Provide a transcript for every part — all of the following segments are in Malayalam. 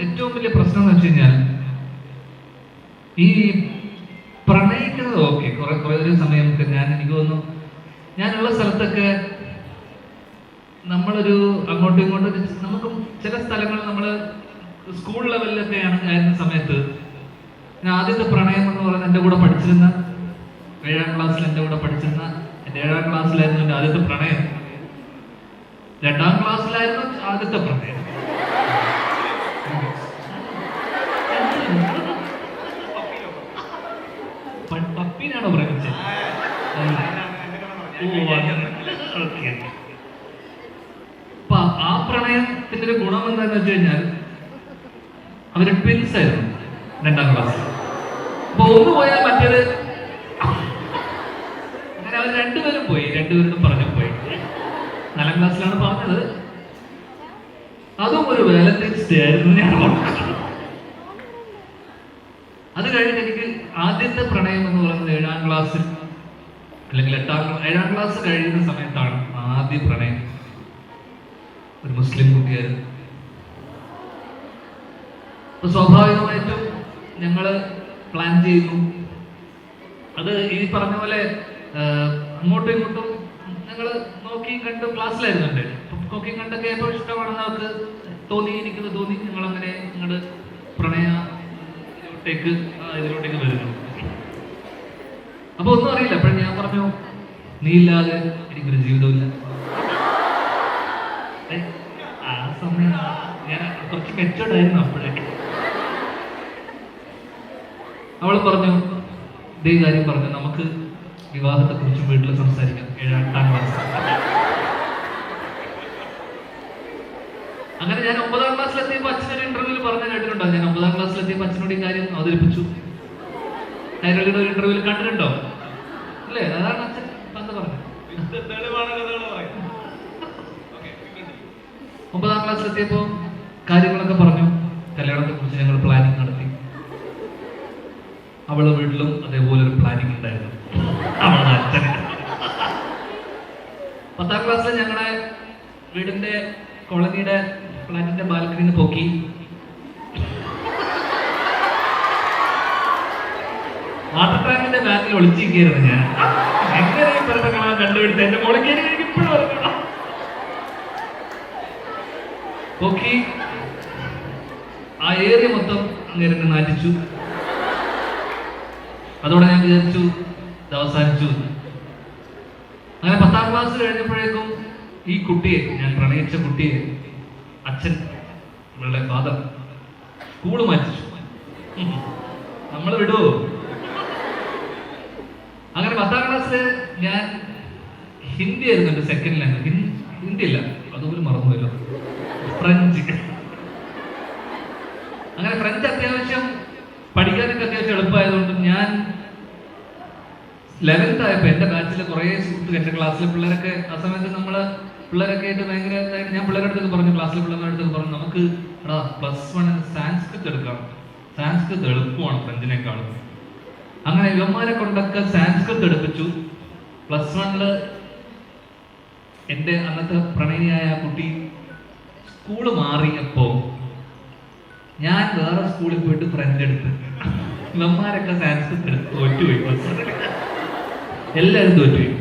ഏറ്റവും വലിയ പ്രശ്നം എന്ന് വെച്ച് കഴിഞ്ഞാൽ ഈ പ്രണയിക്കുന്നത് ഓക്കെ കുറെ കുറെ ഒരു സമയം ഞാൻ എനിക്ക് തോന്നുന്നു. ഞാനുള്ള സ്ഥലത്തൊക്കെ നമ്മളൊരു അങ്ങോട്ടും ഇങ്ങോട്ടും നമുക്ക് ചില സ്ഥലങ്ങൾ നമ്മൾ സ്കൂൾ ലെവലിലൊക്കെ ആയിരുന്ന സമയത്ത് ഞാൻ ആദ്യത്തെ പ്രണയം എന്ന് പറയുന്നത് എന്റെ കൂടെ പഠിച്ചിരുന്ന ഏഴാം ക്ലാസ്സിൽ എന്റെ കൂടെ പഠിച്ചിരുന്ന എന്റെ ഏഴാം ക്ലാസ്സിലായിരുന്നു എന്റെ ആദ്യത്തെ പ്രണയം. രണ്ടാം ക്ലാസ്സിലായിരുന്നു ആദ്യത്തെ പ്രണയം പ- പപ്പീനാണോ പ്രേമിച്ചത് ഓ, അങ്ങനെ. ഓക്കേ. അപ്പൊ ആ പ്രണയത്തിന്റെ ഒരു ഗുണം എന്താന്ന് വെച്ച് കഴിഞ്ഞാൽ അവർ ട്വിൻസ് ആയിരുന്നു രണ്ടാം ക്ലാസ് അപ്പൊ ഒന്ന് പോയാൽ മറ്റേത് അങ്ങനെ അവർ രണ്ടുപേരും പോയി രണ്ടുപേരും പറഞ്ഞു പോയി നാലാം ക്ലാസ്സിലാണ് പറഞ്ഞത് അതും ഒരു വാലന്റൈൻസ് ഡേ ആയിരുന്നു ഞാൻ. അത് കഴിഞ്ഞ് എനിക്ക് ആദ്യത്തെ പ്രണയം എന്ന് പറയുന്നത് ഏഴാം ക്ലാസ്സിൽ അല്ലെങ്കിൽ എട്ടാം ഏഴാം ക്ലാസ് കഴിയുന്ന സമയത്താണ് ആദ്യ പ്രണയം. ഒരു മുസ്ലിം കുട്ടിയായിരുന്നു. സ്വാഭാവികമായിട്ടും ഞങ്ങൾ പ്ലാൻ ചെയ്യുന്നു. അത് ഈ പറഞ്ഞ പോലെ അങ്ങോട്ടും ഇങ്ങോട്ടും ഞങ്ങൾ നോക്കി കണ്ട് ക്ലാസ്സിലായിരുന്നുണ്ട് നോക്കി കണ്ടൊക്കെ ഏറ്റവും ഇഷ്ടമാണെന്ന് അവർക്ക് തോന്നി എനിക്കത് തോന്നി ഞങ്ങൾ അങ്ങനെ നിങ്ങളുടെ പ്രണയ ഇതിലോട്ടേക്ക് ഇതിലോട്ടേക്ക് വരുന്നു. അപ്പൊ ഒന്നും അറിയില്ല. പറഞ്ഞു നീ ഇല്ലാതെ എനിക്കൊരു ജീവിതമില്ല ആ സമയം ഞാൻ കുറച്ച് മെച്ചോർഡായിരുന്നു അപ്പോഴേ. അവൾ പറഞ്ഞു ഇതേ കാര്യം പറഞ്ഞു നമുക്ക് വിവാഹത്തെ കുറിച്ച് വീട്ടിൽ സംസാരിക്കാം ഏഴാം ക്ലാസ് അങ്ങനെ ഞാൻ ഒമ്പതാം ക്ലാസ്സിലെത്തിയപ്പോൾ അച്ഛനൊരു ഇന്റർവ്യൂവിൽ പറഞ്ഞു കേട്ടിട്ടുണ്ടോ? ഞാൻ ഒമ്പതാം ക്ലാസ്സിലെത്തിയപ്പോൾ അച്ഛനോട് ഈ കാര്യം അവതരിപ്പിച്ചു. ഒരു ഇന്റർവ്യൂവിൽ കണ്ടിട്ടുണ്ടോ അല്ലേ അതാണ് അച്ഛൻ പണ്ട് പറഞ്ഞത് ഒമ്പതാം കാര്യങ്ങളൊക്കെ പറഞ്ഞു. കല്യാണത്തെ കുറിച്ച് ഞങ്ങൾ പ്ലാനിങ് നടത്തി. അവളെ വീട്ടിലും അതേപോലെ ഒരു പ്ലാനിങ് ഉണ്ടായിരുന്നു. അവളുടെ അച്ഛന്. പത്താം ക്ലാസ്സിൽ ഞങ്ങളെ വീടിന്റെ കോളനിയുടെ ഫ്ലാറ്റിന്റെ ബാൽക്കണിന്ന് പൊക്കി. വാട്ടർ ടാങ്കിന്റെ ബാക്കിൽ ഒളിച്ചിരിക്കുന്നു ഞാൻ. എങ്ങനെ ഈ പ്രശ്നങ്ങളാ കണ്ടുപിടിച്ച എന്റെ മോളിക്ക് എനിക്ക് ഇപ്പോഴും പൊക്കി ആ ഏരിയ മൊത്തം അങ്ങനെ നാറ്റിച്ചു. അതോടെ ഞാൻ വിചാരിച്ചു ഇത് അവസാനിച്ചു. അങ്ങനെ പത്താം ക്ലാസ് കഴിഞ്ഞപ്പോഴേക്കും ഈ കുട്ടിയെ ഞാൻ പ്രണയിച്ച കുട്ടിയെ അച്ഛൻ ഇവളുടെ ഫാദർ സ്കൂൾ മാറ്റിച്ചു. നമ്മൾ വിടുവോ? അങ്ങനെ പത്താം ക്ലാസ്സിൽ ഞാൻ ഹിന്ദി ആയിരുന്നു എന്റെ സെക്കൻഡ് ലാംഗ്വേജ് ഹിന്ദി അതുപോലെ മറന്നു വരും ഫ്രഞ്ച് അങ്ങനെ ഫ്രഞ്ച് അത്യാവശ്യം പഠിക്കാനൊക്കെ അത്യാവശ്യം എളുപ്പമായതുകൊണ്ട് ഞാൻ ലെവൻത്ത് ആയപ്പോൾ എന്റെ ബാച്ചിലെ കുറേ സുഹൃത്തുക്കൾ എന്റെ ക്ലാസ്സിലെ പിള്ളേരൊക്കെ ആ സമയത്ത് നമ്മൾ പിള്ളേരൊക്കെ ആയിട്ട് ഭയങ്കര ഞാൻ പിള്ളേരുടെ അടുത്തൊക്കെ പറഞ്ഞു ക്ലാസ്സിലെ പിള്ളേരുടെ അടുത്ത് പറഞ്ഞു നമുക്ക് എടാ പ്ലസ് വൺ സാൻസ്ക്രിറ്റ് എടുക്കാം. സാൻസ്ക്രിറ്റ് എളുപ്പമാണ് ഫ്രഞ്ചിനേക്കാളും അങ്ങനെ ഇവന്മാരെ കൊണ്ടൊക്കെ സാൻസ്ക്രിറ്റ് എടുപ്പിച്ചു. പ്ലസ് വണ്ണിൽ എന്റെ അന്നത്തെ പ്രണയിനിയായ കുട്ടി സ്കൂൾ മാറിയപ്പോ ഞാൻ വേറെ സ്കൂളിൽ പോയിട്ട് ഫ്രണ്ട് എടുത്ത് നമ്മാരൊക്കെ സയൻസ് തോറ്റുപോയി. എല്ലാവരും തോറ്റുപോയി.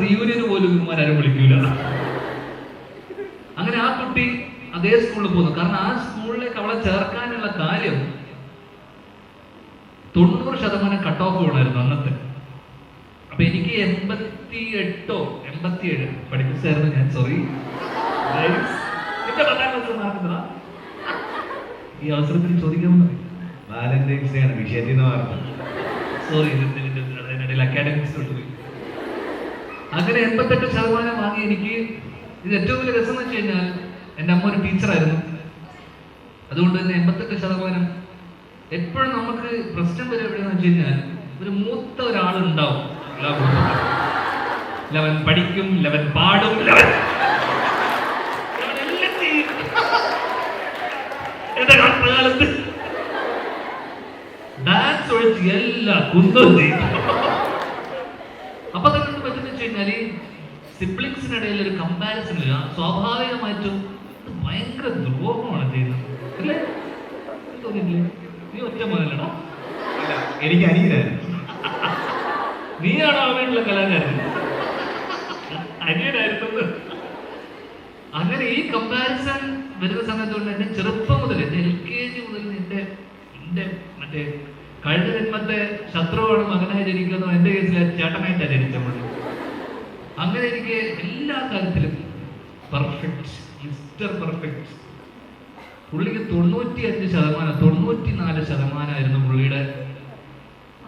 റീയൂണിയന് പോലും ഇവന്മാരും വിളിക്കൂല. അങ്ങനെ ആ കുട്ടി അതേ സ്കൂളിൽ പോകുന്നു കാരണം ആ സ്കൂളിലേക്ക് അവളെ ചേർക്കാനുള്ള കാര്യം തൊണ്ണൂറ് ശതമാനം കട്ട് ഓഫ് ഉണ്ടായിരുന്നു അന്നത്തെ. അപ്പൊ എനിക്ക് എൺപത്തി എട്ടോ എൺപത്തി ഏഴ് പഠിപ്പിച്ചായിരുന്നു ഞാൻ സോറി ഈ അവസരത്തിൽ ചോദിക്കാമെന്ന് വാലന്റൈൻസ് ഡേ ആണ് വിഷയത്തിൽ നിന്ന് പറഞ്ഞത് സോറി അതിനിടയിൽ അക്കാഡമിക്സ് വിട്ടുപോയി അങ്ങനെ എൺപത്തെട്ട് ശതമാനം വാങ്ങി എനിക്ക് ഇത് ഏറ്റവും വലിയ രസം എന്ന് വെച്ച് കഴിഞ്ഞാൽ എന്റെ അമ്മ ഒരു ടീച്ചറായിരുന്നു അതുകൊണ്ട് തന്നെ എൺപത്തെട്ട് ശതമാനം എപ്പോഴും നമുക്ക് പ്രശ്നം വരെ എവിടെയെന്ന് വെച്ച് കഴിഞ്ഞാൽ ഒരു മൂത്ത ഒരാളുണ്ടാവും. എല്ലാ. ലവൻ പഠിക്കും ലവൻ പാടും. ലവൻ. എന്റെ കഷ്ടകാലത്ത് ഡാൻസ് ഒഴിച്ച് എല്ലാ കുന്തവും ചെയ്യും. അപ്പൊ തന്നെ പറ്റുന്ന വെച്ച് കഴിഞ്ഞാൽ സിബ്ലിങ്സിനിടയിൽ ഒരു കമ്പാരിസൺ ഇല്ല. സ്വാഭാവികമായിട്ടും ഭയങ്കര ദ്രോഹമാണ് ചെയ്യുന്നത്. അല്ലേ? പറഞ്ഞില്ലേ നീ ഒറ്റ അല്ല എനിക്ക് അനിയനായിരുന്നു. നീയാണോ ആ വീട്ടിലെ കലാകാരൻ? അനിയനായിരുന്നത്. അങ്ങനെ ഈ കമ്പാരിസൺ വരുന്ന സമയത്തുകൊണ്ട് എന്റെ ചെറുപ്പം മുതൽ എന്റെ എൽ കെ ജി മുതൽ എന്റെ എന്റെ മറ്റേ കഴിഞ്ഞ ജന്മത്തെ ശത്രുവാണ് മകനായി ജനിക്കുന്നു എന്റെ കേസിൽ ചേട്ടനായിട്ടാണ് ജനിച്ചത് അങ്ങനെ എനിക്ക് എല്ലാ കാര്യത്തിലും പെർഫെക്റ്റ് മിസ്റ്റർ പെർഫെക്റ്റ് പുള്ളിക്ക് തൊണ്ണൂറ്റി അഞ്ച് ശതമാനം തൊണ്ണൂറ്റി നാല് ശതമാനമായിരുന്നു പുള്ളിയുടെ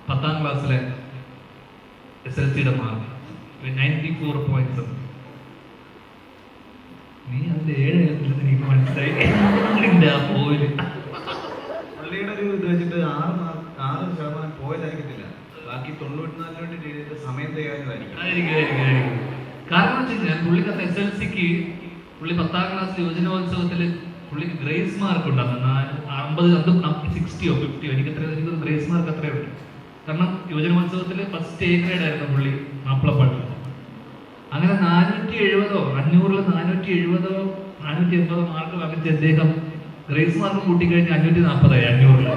പത്താം ക്ലാസ്സിലെ എസ് എൽ സിയുടെ മാർക്ക് നയന്റി ഫോർ പോയിന്റ്സ് നീ അതിന്റെ ഏഴ് എനിക്ക് മനസ്സിലായി. നിന്റെ ആ പോയിൽ പുള്ളിയുടെ ഒരു ഇത് വെച്ചിട്ട് ആറ് ആറ് ശതമാനം പോയതായിരിക്കത്തില്ല. ബാക്കി തൊണ്ണൂറ്റിനാലിന് വേണ്ടി ചെയ്തിട്ട് സമയം ആയിരിക്കും. കാരണം വെച്ച് കഴിഞ്ഞാൽ പുള്ളിക്കത്ത് എസ് എൽ സിക്ക് പുള്ളി പത്താം ക്ലാസ് യുവജനോത്സവത്തിൽ പുള്ളിക്ക് ഗ്രേസ് മാർക്ക് ഉണ്ടാകും അമ്പത് അത് സിക്സ്റ്റിയോ ഫിഫ്റ്റിയോ എനിക്ക് എത്ര എനിക്ക് ഗ്രേസ് മാർക്ക് അത്രയേ ഉള്ളൂ. കാരണം യുവജനോത്സവത്തിൽ ഫസ്റ്റ് എ ഗ്രേഡ് ആയിരുന്നു പുള്ളി മാപ്പിളപ്പാട്ട്. അങ്ങനെ നാനൂറ്റി എഴുപതോ അഞ്ഞൂറിൽ നാനൂറ്റി എഴുപതോ നാനൂറ്റി എൺപതോ മാർക്ക് വാങ്ങിച്ച അദ്ദേഹം ഗ്രേസ് മാർക്ക് കൂട്ടിക്കഴിഞ്ഞ് അഞ്ഞൂറ്റി നാൽപ്പതായി അഞ്ഞൂറിൽ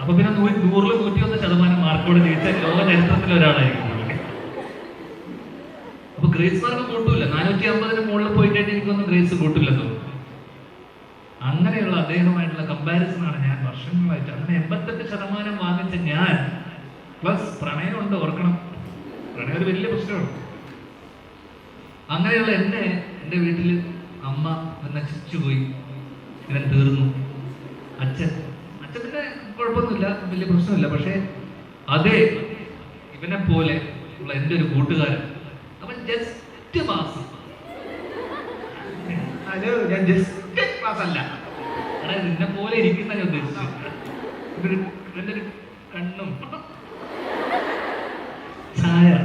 അപ്പൊ പിന്നെ നൂറ്റി ഒന്ന് ശതമാനം മാർക്കോട് ജയിച്ച ലോക ചരിത്രത്തിൽ ഒരാളായിരിക്കും അപ്പൊ ഗ്രേസ് മാർക്ക് കൂട്ടൂല. നാനൂറ്റി അമ്പതിന് മുകളിൽ പോയി കഴിഞ്ഞാൽ എനിക്കൊന്നും ഗ്രേസ് കൂട്ടില്ലെന്ന് അങ്ങനെയുള്ള അദ്ദേഹമായിട്ടുള്ള കമ്പാരിസൺ ആണ് ഞാൻ വർഷങ്ങളായിട്ട്. അങ്ങനെ എൺപത്തെട്ട് ശതമാനം വാങ്ങിച്ച ഞാൻ പ്ലസ് പ്രണയമുണ്ട് ഓർക്കണം. പ്രണയം ഒരു വലിയ പ്രശ്നമാണ്. അങ്ങനെയുള്ള എന്നെ എന്റെ വീട്ടിൽ അമ്മ എന്നെ ചിച്ചുപോയി ഇവൻ തീർന്നു. അച്ഛൻ അച്ഛന്റെ കുഴപ്പമൊന്നുമില്ല വലിയ പ്രശ്നമില്ല. പക്ഷേ അതേ ഇവനെ പോലെ ഉള്ള എന്റെ ഒരു കൂട്ടുകാരൻ. അവൻ ജസ്റ്റ് പാസ് ഹലോ ഞാൻ ജസ്റ്റ് ക്ലാസ് അല്ല. നിന്നെ പോലെ ഇരിക്കുന്ന ഞാൻ ഉദ്ദേശിച്ചു. ഇവന്റെ ഒരു കണ്ണും. ചായ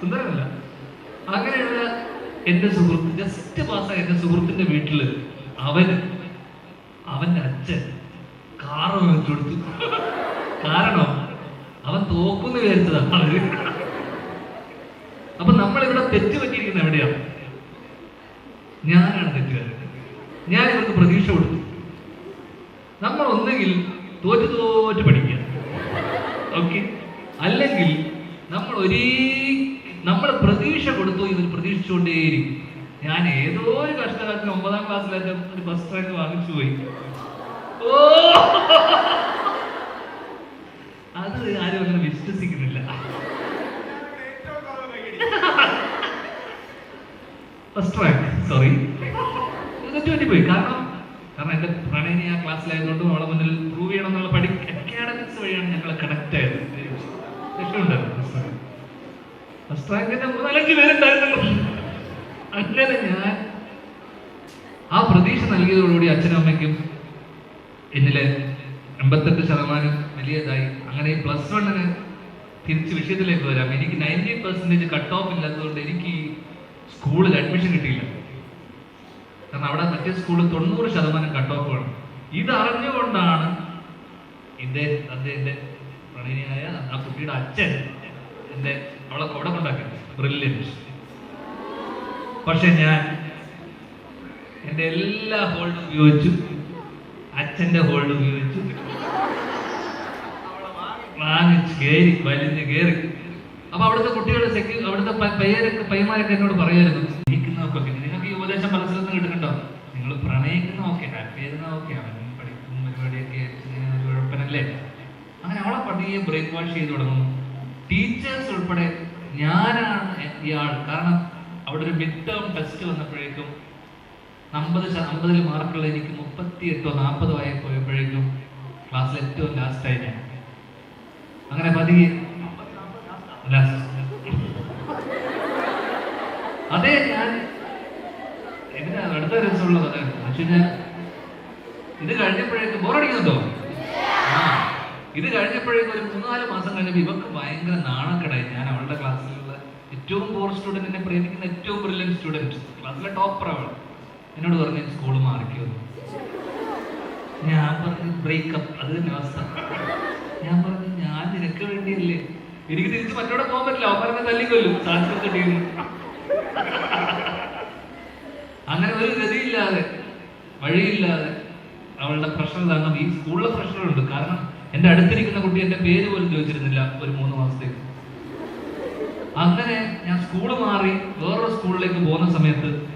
സുന്ദരമല്ല അങ്ങനെയുള്ള എന്റെ സുഹൃത്ത് ജസ്റ്റ് പാസ്സായ എന്റെ സുഹൃത്തിന്റെ വീട്ടിൽ അവൻ അവന്റെ അച്ഛൻ കാറ് വാങ്ങിച്ചു കൊടുത്തു. കാരണം അവൻ തോക്കുന്ന് വിചാരിച്ചതാണ്. അവർ അപ്പൊ നമ്മളിവിടെ തെറ്റ് പറ്റിയിരിക്കുന്നത് എവിടെയാണ് ഞാനാണ് തെറ്റുകാരൻ. ഞാൻ ഇവർക്ക് പ്രതീക്ഷ കൊടുത്തു. നമ്മൾ ഒന്നെങ്കിൽ തോറ്റു തോറ്റ് പഠിക്കുക ഓക്കെ അല്ലെങ്കിൽ നമ്മൾ ഒരേ നമ്മൾ പ്രതീക്ഷ കൊടുത്തു ഇവർ പ്രതീക്ഷിച്ചുകൊണ്ടേയിരിക്കും. ഞാൻ ഏതോ ഒരു കഷ്ടകാലത്തിന് ഒമ്പതാം ക്ലാസ്സിലൊക്കെ ഒരു ബസ് റാങ്ക് വാങ്ങിച്ചു പോയി. ഓ! അത് ആരും അങ്ങനെ വിശ്വസിക്കുന്നില്ല. ഫസ്റ്റ് റാങ്ക് സോറി തെറ്റ് പോയി കാരണം കാരണം എന്റെ പ്രണയനെ ആ ക്ലാസ്സിലായതുകൊണ്ട് അവളെ മുന്നിൽ പ്രൂവ് ചെയ്യണം എന്നുള്ള പഠി അക്കാഡമിക്സ് വഴിയാണ് ഞങ്ങൾ കണക്ട് ആയത്. രക്ഷയുണ്ടായിരുന്നു. ഫസ്റ്റ് മൂന്നാലഞ്ച് പേരുണ്ടായിരുന്നല്ലോ അങ്ങനെ ഞാൻ ആ പ്രതീക്ഷ നൽകിയതോടുകൂടി അച്ഛനും അമ്മയ്ക്കും എന്നിലെ എൺപത്തെട്ട് ശതമാനം വലിയതായി. അങ്ങനെ പ്ലസ് വണ്ണിന് തിരിച്ച് വിഷയത്തിലേക്ക് വരാം. എനിക്ക് നയന്റി പെർസെന്റേജ് കട്ട് ഓഫ് ഇല്ലാത്തതുകൊണ്ട് എനിക്ക് സ്കൂളിൽ അഡ്മിഷൻ കിട്ടിയില്ല. കാരണം അവിടെ മറ്റേ സ്കൂളിൽ തൊണ്ണൂറ് ശതമാനം കട്ട് ഓഫ് വേണം ഇത് അറിഞ്ഞുകൊണ്ടാണ് എന്റെ അദ്ദേഹത്തിന്റെ പ്രണയിനിയായ ആ കുട്ടിയുടെ അച്ഛൻ എന്റെ അവളെ അവിടെ കൊണ്ടാക്കാൻ ബ്രില്യൻസ് പക്ഷെ ഞാൻ എന്റെ എല്ലാ ഹോൾഡും ഉപയോഗിച്ചു അച്ഛന്റെ ഹോൾഡ് ഉപയോഗിച്ചു വാങ്ങിച്ച് കയറി വലിഞ്ഞ് കയറി അപ്പൊ അവിടുത്തെ കുട്ടികളുടെ സെക്യൂ അവിടുത്തെ പയ്യരൊക്കെ പയ്യന്മാരൊക്കെ എന്നോട് പറയായിരുന്നു സ്നേഹിക്കുന്നവർക്കൊക്കെ നിങ്ങൾക്ക് ഈ ഉപദേശം പല സ്ഥലത്തും കിട്ടുന്നുണ്ടോ? നിങ്ങൾ പ്രണയിക്കുന്ന ഓക്കെ ഹാപ്പി ആയിരുന്ന ഓക്കെ അവൻ പഠിക്കും പരിപാടിയൊക്കെ കുഴപ്പനല്ലേ അങ്ങനെ അവളെ പതിയെ ബ്രേക്ക് വാഷ് ചെയ്ത് തുടങ്ങുന്നു. ടീച്ചേഴ്സ് ഉൾപ്പെടെ ഞാനാണ് ഇയാൾ. കാരണം അവിടെ ഒരു മിഡ് ടേം ടെസ്റ്റ് വന്നപ്പോഴേക്കും അമ്പത് അമ്പതിൽ മാർക്കുള്ള എനിക്ക് മുപ്പത്തി എട്ടോ നാൽപ്പതോ ആയി പോയപ്പോഴേക്കും ക്ലാസ്സിൽ ഏറ്റവും ലാസ്റ്റായി ഞാൻ അങ്ങനെ പതിയെ അതെ ഞാൻ ഇതിന് അടുത്ത രസമുള്ളത് അതെ പക്ഷെ ഞാൻ ഇത് കഴിഞ്ഞപ്പോഴേക്കും ബോറടിക്കുന്നുണ്ടോ ഇത് കഴിഞ്ഞപ്പോഴേക്കും ഒരു മൂന്നാൽ മാസം കഴിഞ്ഞപ്പോൾ ഇവർക്ക് ഭയങ്കര നാണക്കടായി. ഞാൻ അവളുടെ ക്ലാസ്സിലുള്ള ഏറ്റവും പോർ സ്റ്റുഡന്റ് എന്നെ പ്രേമിക്കുന്ന ഏറ്റവും ബ്രില്യൻ സ്റ്റുഡന്റ് ക്ലാസ്സിലെ ടോപ്പർ അവൾ എന്നോട് പറഞ്ഞു സ്കൂൾ മാറിക്കോ ഞാൻ പറഞ്ഞു ബ്രേക്കപ്പ് അത് അവസ്ഥ. ഞാൻ പറഞ്ഞു ഞാൻ നിനക്ക് വേണ്ടിയല്ലേ. എനിക്ക് തിരിച്ച് മറ്റോടെ പോകാൻ പറ്റില്ല. അവന്മാരെ തല്ലിക്കൊല്ലും. സാൻസ്കൃത ടീം അങ്ങനെ ഒരു ഗതിയില്ലാതെ വഴിയില്ലാതെ അവളുടെ പ്രഷർ കാരണം ഈ സ്കൂളിലെ പ്രഷറുണ്ട് കാരണം എന്റെ അടുത്തിരിക്കുന്ന കുട്ടി എന്റെ പേര് പോലും ചോദിച്ചിരുന്നില്ല ഒരു മൂന്ന് മാസത്തേക്ക്. അങ്ങനെ ഞാൻ സ്കൂൾ മാറി വേറൊരു സ്കൂളിലേക്ക് പോകുന്ന സമയത്ത്